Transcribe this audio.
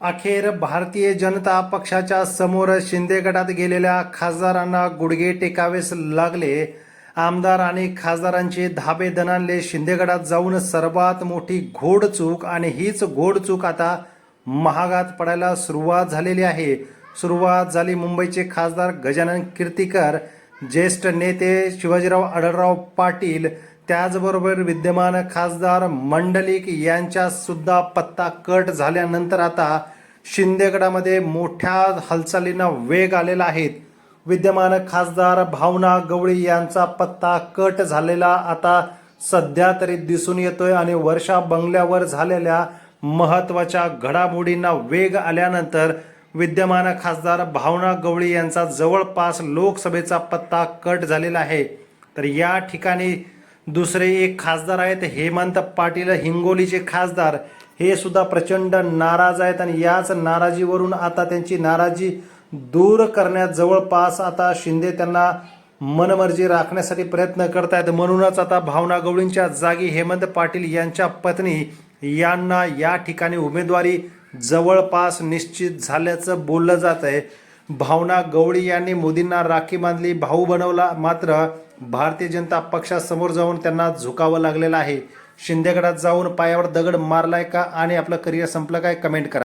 अखेर भारतीय जनता पक्षाच्या समोर शिंदे गटात गेलेल्या खासदारांना गुडघे टेकावेस लागले. आमदार आणि खासदारांचे धाबे दणानले शिंदे गटात जाऊन सर्वात मोठी घोडचूक आणि हीच घोडचूक आता महागात पडायला सुरुवात झालेली आहे. सुरुवात झाली मुंबईचे खासदार गजानन कीर्तीकर ज्येष्ठ नेते शिवाजीराव आढळराव पाटील त्याचबरोबर विद्यमान खासदार मंडलिक यांच्या सुद्धा पत्ता कट झाल्यानंतर आता शिंदेगडामध्ये मोठ्या हालचालींना वेग आलेला आहे. विद्यमान खासदार भावना गवळी यांचा पत्ता कट झालेला आता सध्या तरी दिसून येतोय आणि वर्षा बंगल्यावर झालेल्या महत्त्वाच्या घडामोडींना वेग आल्यानंतर विद्यमान खासदार भावना गवळी यांचा जवळपास लोकसभेचा पत्ता कट झालेला आहे. तर या ठिकाणी दुसरे एक खासदार आहेत हेमंत पाटील हिंगोलीचे खासदार. हे सुद्धा प्रचंड नाराज आहेत आणि याच नाराजीवरून आता त्यांची नाराजी दूर करण्यात जवळपास आता शिंदे त्यांना मनमर्जी राखण्यासाठी प्रयत्न करतायत. म्हणूनच आता भावना गवळींच्या जागी हेमंत पाटील यांच्या पत्नी यांना या ठिकाणी उमेदवारी जवळपास निश्चित झाल्याचं बोललं जात आहे भावना गवळी यांनी मोदींना राखी बांधली भाऊ बनवला मात्र भारतीय जनता पक्षासमोर जाऊन त्यांना झुकावं लागलेलं आहे. शिंदेगडात जाऊन पायावर दगड मारलाय का आणि आपलं करिअर संपलं काय? कमेंट करा.